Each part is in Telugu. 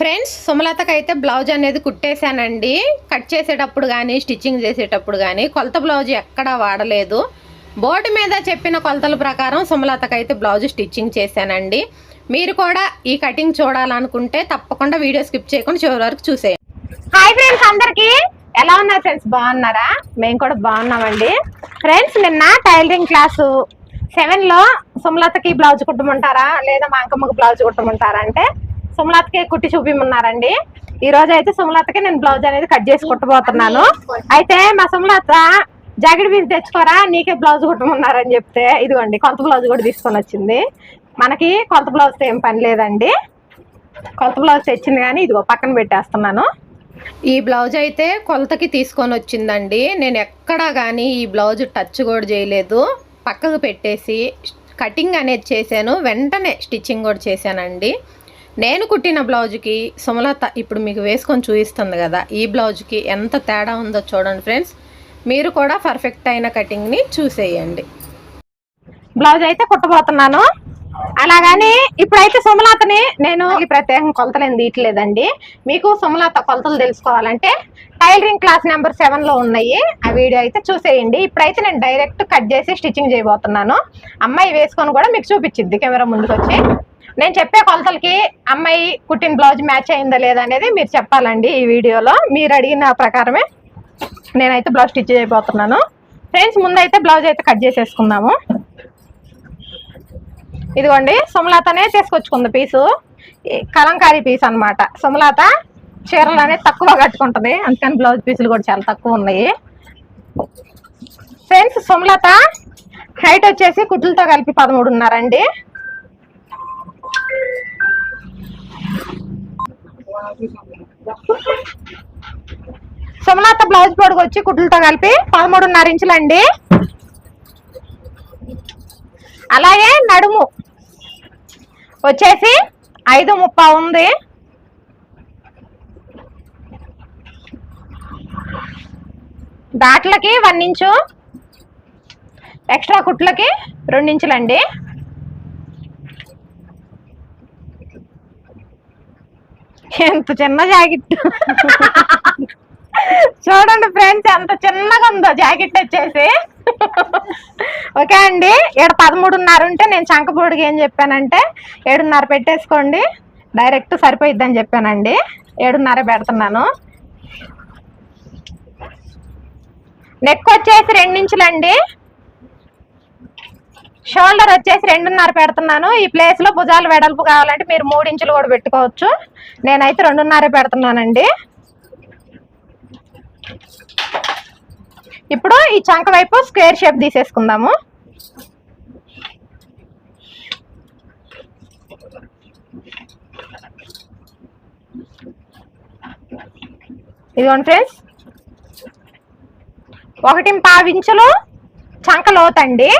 ఫ్రెండ్స్ సుమలతకి అయితే బ్లౌజ్ అనేది కుట్టేశానండి. కట్ చేసేటప్పుడు కానీ స్టిచ్చింగ్ చేసేటప్పుడు కానీ కొలత బ్లౌజ్ ఎక్కడా వాడలేదు. బోర్డు మీద చెప్పిన కొలతల ప్రకారం సుమలతకి అయితే బ్లౌజ్ స్టిచ్చింగ్ చేశానండి. మీరు కూడా ఈ కటింగ్ చూడాలనుకుంటే తప్పకుండా వీడియో స్కిప్ చేయకుండా చివరి వరకు చూసేయండి. హాయ్ ఫ్రెండ్స్ అందరికీ. ఎలా ఉన్నారు ఫ్రెండ్స్? బాగున్నారా? మేము కూడా బాగున్నామండి. ఫ్రెండ్స్ నిన్న టైలరింగ్ క్లాసు సెవెన్లో సుమలతకి బ్లౌజ్ కుట్టమంటారా? లేదా మా అంకమ్మకి బ్లౌజ్ కుట్టమంటారా అంటే సుమలతకే కుట్టి చూపిమన్నారండి. ఈ రోజు అయితే సుమలతకే నేను బ్లౌజ్ అనేది కట్ చేసి కుట్టబోతున్నాను. అయితే మా సుమలత జాకెట్ పీస్ తెచ్చుకోరా? నీకే బ్లౌజ్ కుట్టమన్నారని చెప్తే ఇదిగోండి కొంత బ్లౌజ్ కూడా తీసుకొని వచ్చింది. మనకి కొంత బ్లౌజ్ ఏం పని లేదండి. కొంత బ్లౌజ్ తెచ్చింది కానీ ఇదిగో పక్కన పెట్టేస్తున్నాను. ఈ బ్లౌజ్ అయితే కొలతకి తీసుకొని వచ్చిందండి. నేను ఎక్కడా కానీ ఈ బ్లౌజ్ టచ్ కూడా చేయలేదు. పక్కకు పెట్టేసి కటింగ్ అనేది చేశాను. వెంటనే స్టిచ్చింగ్ కూడా చేశానండి. నేను కుట్టిన బ్లౌజ్కి సుమలత ఇప్పుడు మీకు వేసుకొని చూపిస్తుంది కదా ఈ బ్లౌజ్కి ఎంత తేడా ఉందో చూడండి ఫ్రెండ్స్. మీరు కూడా పర్ఫెక్ట్ అయిన కటింగ్ని చూసేయండి. బ్లౌజ్ అయితే కుట్టబోతున్నాను. అలాగని ఇప్పుడైతే సుమలతని నేను ప్రత్యేకం కొలతలు ఏం తీయట్లేదండి. మీకు సుమలత కొలతలు తెలుసుకోవాలంటే టైలరింగ్ క్లాస్ నెంబర్ సెవెన్లో ఉన్నాయి. ఆ వీడియో అయితే చూసేయండి. ఇప్పుడైతే నేను డైరెక్ట్ కట్ చేసి స్టిచ్చింగ్ చేయబోతున్నాను. అమ్మాయి వేసుకొని కూడా మీకు చూపించింది కెమెరా ముందుకు వచ్చి నేను చెప్పే కొలతలకి అమ్మాయి కుట్టిన బ్లౌజ్ మ్యాచ్ అయిందా లేదా అనేది మీరు చెప్పాలండి ఈ వీడియోలో. మీరు అడిగిన ప్రకారమే నేనైతే బ్లౌజ్ స్టిచ్ చేయబోతున్నాను. ఫ్రెండ్స్ ముందైతే బ్లౌజ్ అయితే కట్ చేసేసుకుందాము. ఇదిగోండి సుమలతనే తీసుకొచ్చుకుంది పీసు. కలంకారీ పీస్ అనమాట సుమలత చీరలు అనేది తక్కువ కట్టుకుంటుంది. అందుకని బ్లౌజ్ పీసులు కూడా చాలా తక్కువ ఉన్నాయి. ఫ్రెండ్స్ సుమలత హైట్ వచ్చేసి కుట్లతో కలిపి పదమూడున్నరండి సోమనాథ బ్లౌజ్ పొడుగు వచ్చి కుట్లతో కలిపి పదమూడున్నర ఇంచులండి. అలాగే నడుము వచ్చేసి ఐదు ముప్పా ఉంది. దాట్లకి వన్ ఇంచు ఎక్స్ట్రా కుట్లకి రెండు ఎంత చిన్న జాకెట్? చూడండి ఫ్రెండ్స్ ఎంత చిన్నగా ఉందో జాకెట్ వచ్చేసి. ఓకే అండి ఇక్కడ పదమూడున్నర ఉంటే నేను చంకపూడికి ఏం చెప్పానంటే ఏడున్నర పెట్టేసుకోండి డైరెక్ట్ సరిపోయిద్దని చెప్పానండి. ఏడున్నర పెడుతున్నాను. నెక్ వచ్చేసి రెండించులండి. షోల్డర్ వచ్చేసి రెండున్నర పెడుతున్నాను. ఈ ప్లేస్లో భుజాలు వెడల్పు కావాలంటే మీరు మూడు ఇంచులు కూడా పెట్టుకోవచ్చు. నేనైతే రెండున్నర పెడుతున్నానండి. ఇప్పుడు ఈ చంక వైపు స్క్వేర్ షేప్ తీసేసుకుందాము. ఇదిగోండి ఫ్రెండ్స్ ఒకటి పావించులు చంక లోతండి.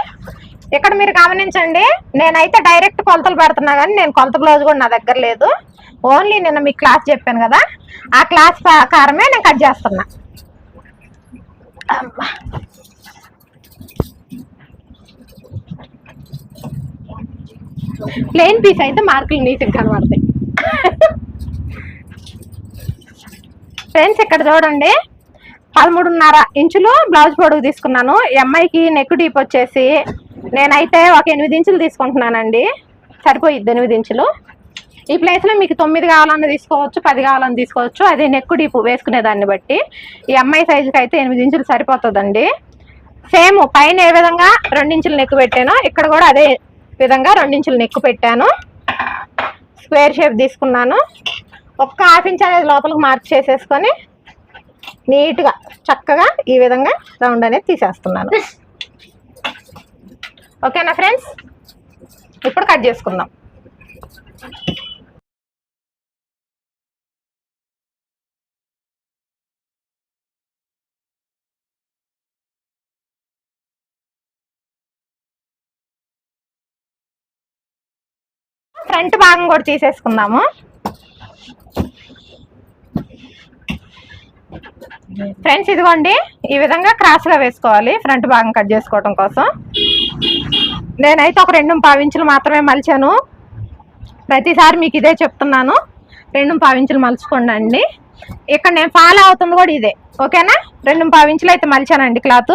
ఇక్కడ మీరు గమనించండి నేనైతే డైరెక్ట్ కొలతలు పెడుతున్నా కానీ నేను కొలత బ్లౌజ్ కూడా నా దగ్గర లేదు. ఓన్లీ నిన్న మీకు క్లాస్ చెప్పాను కదా ఆ క్లాస్ ప్రకారమే నేను కట్ చేస్తున్నా. ప్లెయిన్ పీస్ అయితే మార్కులు నీట్గా కనబడతాయి. ఫ్రెండ్స్ ఇక్కడ చూడండి పదమూడున్నర ఇంచులు బ్లౌజ్ పొడుగు తీసుకున్నాను. ఎంఐకి నెక్ డీప్ వచ్చేసి నేనైతే ఒక ఎనిమిది ఇంచులు తీసుకుంటున్నానండి. సరిపోయిద్ది ఎనిమిది ఇంచులు. ఈ ప్లేస్లో మీకు తొమ్మిది కావాలన్నా తీసుకోవచ్చు పది కావాలన్నా తీసుకోవచ్చు. అది నెక్కు డీప్ వేసుకునే దాన్ని బట్టి. ఈ అమ్మాయి సైజుకి అయితే ఎనిమిది ఇంచులు సరిపోతుందండి. సేమ్ పైన ఏ విధంగా రెండించులు నెక్కు పెట్టానో ఇక్కడ కూడా అదే విధంగా రెండించులు నెక్కు పెట్టాను. స్క్వేర్ షేప్ తీసుకున్నాను. ఒక్క హాఫ్ ఇంచ్ అనేది లోపలికి మార్క్ చేసేసుకొని నీట్గా చక్కగా ఈ విధంగా రౌండ్ అనేది తీసేస్తున్నాను. ఓకేనా ఫ్రెండ్స్? ఇప్పుడు కట్ చేసుకుందాం. ఫ్రంట్ భాగం కూడా తీసేసుకుందాము. ఫ్రెండ్స్ ఇదిగోండి ఈ విధంగా క్రాస్గా వేసుకోవాలి ఫ్రంట్ భాగం కట్ చేసుకోవడం కోసం. నేనైతే ఒక రెండు పావించులు మాత్రమే మలిచాను. ప్రతిసారి మీకు ఇదే చెప్తున్నాను. రెండు పావించులు మలుచుకోండి అండి ఇక్కడ నేను ఫాలో అవుతుంది కూడా ఇదే. ఓకేనా? రెండు పావించులు అయితే మలిచానండి క్లాత్.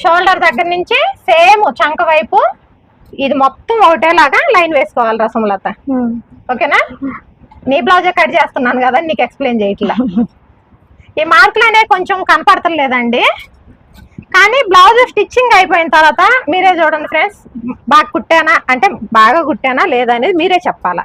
షోల్డర్ దగ్గర నుంచి సేమ్ చంక వైపు ఇది మొత్తం ఒకటేలాగా లైన్ వేసుకోవాలి రసంలత ఓకేనా? నీ బ్లౌజే కట్ చేస్తున్నాను కదా నీకు ఎక్స్ప్లెయిన్ చేయట్లా. ఈ మార్కులు అనేవి కొంచెం కనపడతలేదండి. కానీ బ్లౌజ్ స్టిచ్చింగ్ అయిపోయిన తర్వాత మీరే చూడండి ఫ్రెండ్స్ బాగా కుట్టానా? అంటే బాగా కుట్టానా లేదా అనేది మీరే చెప్పాలా?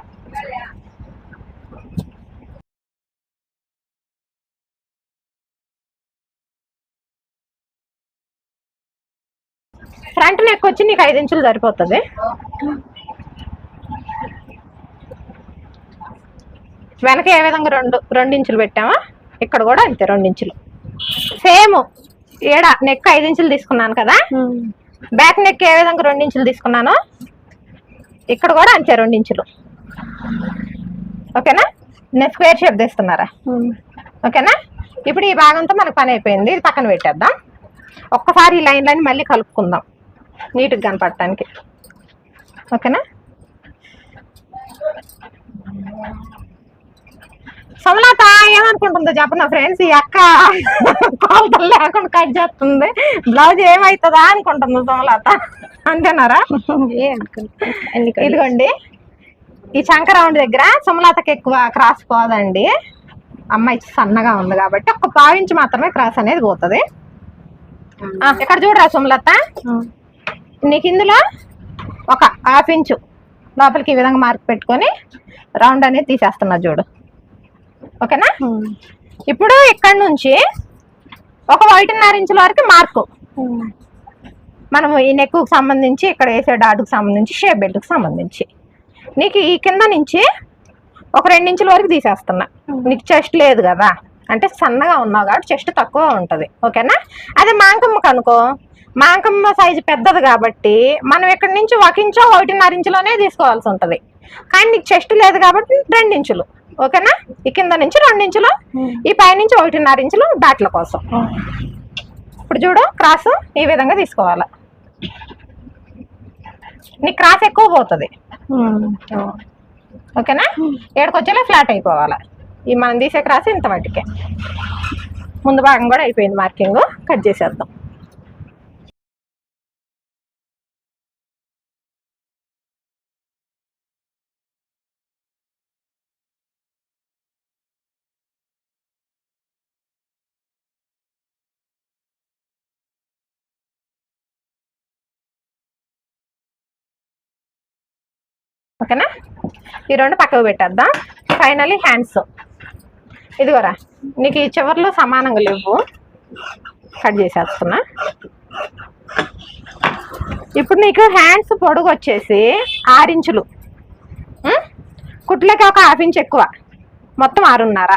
ఫ్రంట్ నెక్ వచ్చి నీకు ఐదు ఇంచులు సరిపోతుంది. వెనక ఏ విధంగా రెండు రెండు ఇంచులు పెట్టామా ఇక్కడ కూడా అంతే రెండు ఇంచులు. సేమ్ ఏడ నెక్ ఐదు ఇంచులు తీసుకున్నాను కదా? బ్యాక్ నెక్ ఏ విధంగా రెండు ఇంచులు తీసుకున్నాను ఇక్కడ కూడా అంతే రెండు ఇంచులు. ఓకేనా? నేను స్క్వేర్ షేప్ తీస్తున్నారా? ఓకేనా? ఇప్పుడు ఈ భాగంతో మనకు పని అయిపోయింది. ఇది పక్కన పెట్టేద్దాం. ఒక్కసారి ఈ లైన్ లైన్ మళ్ళీ కలుపుకుందాం. నీట్గా కనపడటానికి. ఓకేనా? సమలత ఏమనుకుంటుందో చెప్పనా ఫ్రెండ్స్ ఈ అక్క కొలతలు లేకుండా కట్ చేస్తుంది. బ్లౌజ్ ఏమవుతుందా అనుకుంటుంది సమలత. అంతేనారా? ఇదిగోండి. ఈ రౌండ్ దగ్గర సుమలతకి ఎక్కువ క్రాస్ పోదండి. అమ్మాయి సన్నగా ఉంది కాబట్టి ఒక పావించి మాత్రమే క్రాస్ అనేది పోతుంది. ఇక్కడ చూడరా సుమలత? నీకు ఇందులో ఒక హాఫ్ ఇంచు లోపలికి ఈ విధంగా మార్క్ పెట్టుకొని రౌండ్ అనేది తీసేస్తున్నా చూడు. ఓకేనా? ఇప్పుడు ఇక్కడ నుంచి ఒక ఒకటిన్నర ఇంచుల వరకు మార్కు. మనం ఈ నెక్కు సంబంధించి ఇక్కడ వేసే డాటుకు సంబంధించి షేప్ బెల్ట్కి సంబంధించి. నీకు ఈ కింద నుంచి ఒక ఇంచుల వరకు తీసేస్తున్నా. నీకు చెస్ట్ లేదు కదా. అంటే సన్నగా ఉన్నావు కాబట్టి చెస్ట్ తక్కువ ఉంటుంది. ఓకేనా? అదే మాంకమ్మకు అనుకో. మాంకమ్మ సైజు పెద్దది కాబట్టి మనం ఇక్కడ నుంచి ఒక ఇంచో ఒకటిన్నర ఇంచులోనే తీసుకోవాల్సి ఉంటుంది. కానీ నీకు చెస్ట్ లేదు కాబట్టి రెండు ఇంచులు. ఓకేనా? ఈ కింద నుంచి రెండు ఇంచులు ఈ పై నుంచి ఒకటిన్నర ఇంచులు బ్యాట్ల కోసం. ఇప్పుడు చూడు క్రాస్ ఈ విధంగా తీసుకోవాలి. నీ క్రాస్ ఎక్కువ పోతుంది. ఓకేనా? ఏడుకొచ్చేలా ఫ్లాట్ అయిపోవాలి. ఈ మనం తీసే క్రాస్ ఇంత మట్టికే ముందు భాగం కూడా అయిపోయింది మార్కింగ్. కట్ చేసేద్దాం. ఓకేనా? ఈ రెండు పక్కకు పెట్టేద్దాం. ఫైనలీ హ్యాండ్స్ ఇదిగోరా నీకు ఈ చివర్లో సమానంగా లేవు. కట్ చేసేస్తున్నా. ఇప్పుడు నీకు హ్యాండ్స్ పొడుగు వచ్చేసి ఆరించులు? కుట్లకి ఒక హాఫ్ ఇంచ్ ఎక్కువ. మొత్తం ఆరున్నర.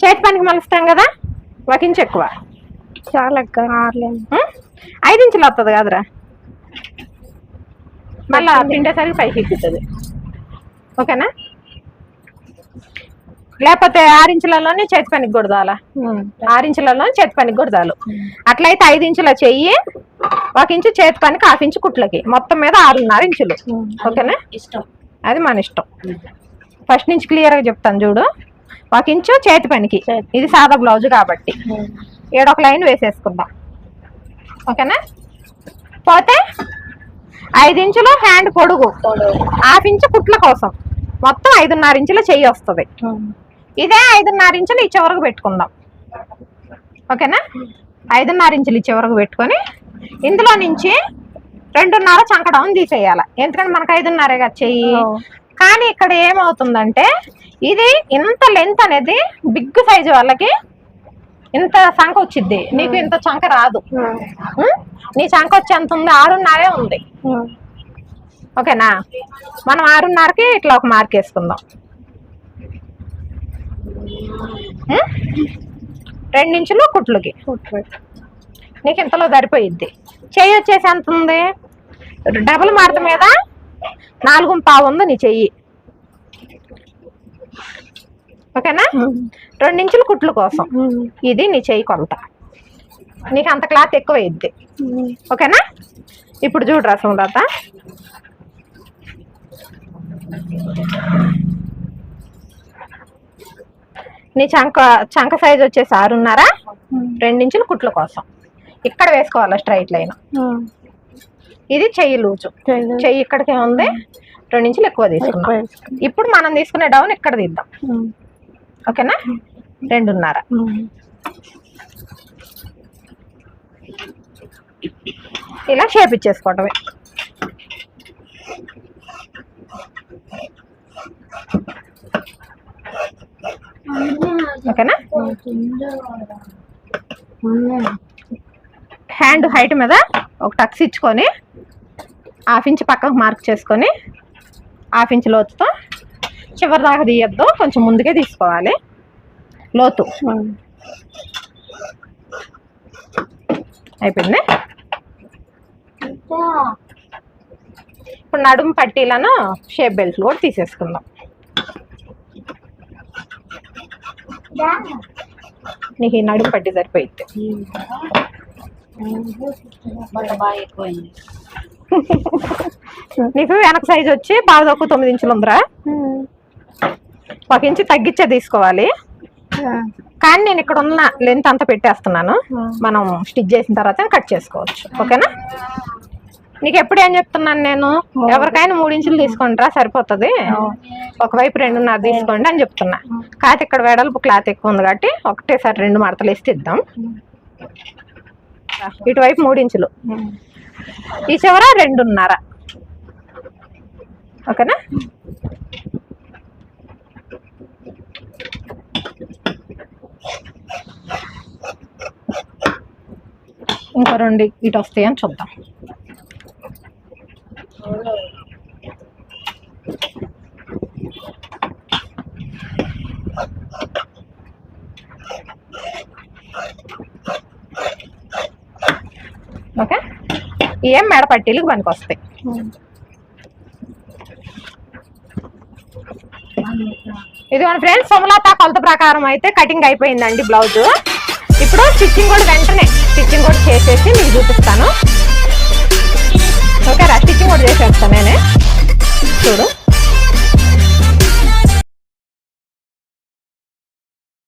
చేతి పనికి మలుస్తాం కదా? ఒక ఇంచ్ ఎక్కువ. చాలా? ఐదు ఇంచులు వస్తుంది కదరా. మళ్ళా పిండేసరికి పైకి ఎక్కుతుంది. ఓకేనా? లేకపోతే ఆరించులలోనే చేతి పనికి కొడదాలా? ఆరించులలో చేతి పనికి కొడదాలు. అట్లయితే ఐదు ఇంచుల చెయ్యి ఒక ఇంచు చేతి పనికి హాఫ్ ఇంచు కుట్లకి. మొత్తం మీద ఆరున్నర ఇంచులు. ఓకేనా? ఇష్టం. అది మన ఇష్టం. ఫస్ట్ నుంచి క్లియర్గా చెప్తాను చూడు. ఒక ఇంచు చేతి పనికి. ఇది సాదా బ్లౌజ్ కాబట్టి. ఏడొక లైన్ వేసేసుకుందాం. ఓకేనా? పోతే ఐదు ఇంచులు హ్యాండ్ పొడుగు. హాఫ్ ఇంచు కుట్ల కోసం. మొత్తం ఐదున్నర ఇంచుల చెయ్యి వస్తుంది. ఇదే ఐదున్నర ఇంచులు ఈ చివరకు పెట్టుకుందాం. ఓకేనా? ఐదున్నర ఇంచులు ఈ చివరకు పెట్టుకొని ఇందులో నుంచి రెండున్నర చంకడం తీసేయాలి. ఎందుకంటే మనకు ఐదున్నరే కదా చెయ్యి. కానీ ఇక్కడ ఏమవుతుందంటే ఇది ఇంత లెంత్ అనేది బిగ్ సైజు వాళ్ళకి ఇంత చంక వచ్చిద్ది. నీకు ఇంత చంక రాదు? నీ చంక వచ్చి ఎంత ఉంది? ఆరున్నరే ఉంది. ఓకేనా? మనం ఆరున్నరకి ఇట్లా ఒక మార్క్ వేసుకుందాం. ఉం? రెండించులు కుట్లుకి. నీకు ఇంతలో సరిపోయిద్ది. చెయ్యి వచ్చేసి ఎంత ఉంది? డబుల్ మార్త మీద నాలుగు పావు ఉంది నీ చెయ్యి. ఓకేనా? రెండించులు కుట్లు కోసం. ఇది నీ చెయ్యి కొలత నీకు అంత క్లాత్ ఎక్కువ అయ్యిద్ది ఓకేనా? ఇప్పుడు చూడు రసం లత నీ చంక చంక సైజ్ వచ్చేసి ఆరున్నర రెండించులు కుట్ల కోసం. ఇక్కడ వేసుకోవాలి స్ట్రైట్ లైన్ ఇది చెయ్యి లూజు. చెయ్యి ఇక్కడికి ఉంది. రెండించులు ఎక్కువ తీసుకున్నాం ఇప్పుడు మనం తీసుకునే డౌన్ ఇక్కడ తీద్దాం. ఓకేనా? రెండున్నర. ఇలా షేప్ ఇచ్చేసుకోవటమే. ఓకేనా? హ్యాండ్ హైట్ మీద ఒక టక్స్ ఇచ్చుకొని హాఫ్ ఇంచ్ పక్కకు మార్క్ చేసుకొని హాఫ్ ఇంచ్ లోతుతో చివరి దాకా తీయద్దు కొంచెం ముందుకే తీసుకోవాలి. లోతు. అయిపోయింది. ఇప్పుడు నడుము పట్టీలను షేప్ బెల్ట్లు కూడా తీసేసుకుందాం. నీకు ఈ నడుము పట్టి సరిపోయింది. నీకు వెనక సైజ్ వచ్చి బాగా తక్కువ తొమ్మిది ఇంచులు ఉందిరా. ఒక ఇంచు తగ్గించే తీసుకోవాలి. కానీ నేను ఇక్కడ ఉన్న లెంత్ అంతా పెట్టేస్తున్నాను. మనం స్టిచ్ చేసిన తర్వాత కట్ చేసుకోవచ్చు. ఓకేనా? నీకు ఎప్పుడు ఏం చెప్తున్నాను నేను? ఎవరికైనా మూడు ఇంచులు తీసుకుంటారా? సరిపోతుంది. ఒకవైపు రెండున్నర తీసుకోండి అని చెప్తున్నా. కాకపోతే ఇక్కడ వెడల్పు క్లాత్ ఎక్కువ ఉంది కాబట్టి ఒకటేసారి రెండు మడతలు వేసి ఇద్దాం. ఇటువైపు మూడు ఇంచులు. ఈ చివర రెండున్నర. ఓకేనా? ఇంకో రెండు ఇటు వస్తాయని చూద్దాం ఓకే ఏం మెడ పట్టీలకు పనికి వస్తాయి ఇది మన ఫ్రెండ్స్ సుమలత కొలత ప్రకారం అయితే కటింగ్ అయిపోయిందండి బ్లౌజ్. ఇప్పుడు స్టిచ్చింగ్ కూడా వెంటనే స్టిచ్చింగ్ కూడా చేసేసి మీకు చూపిస్తాను. ఓకే రా స్టిచ్చింగ్ కూడా చేసేస్తాను నేనే. చూడు.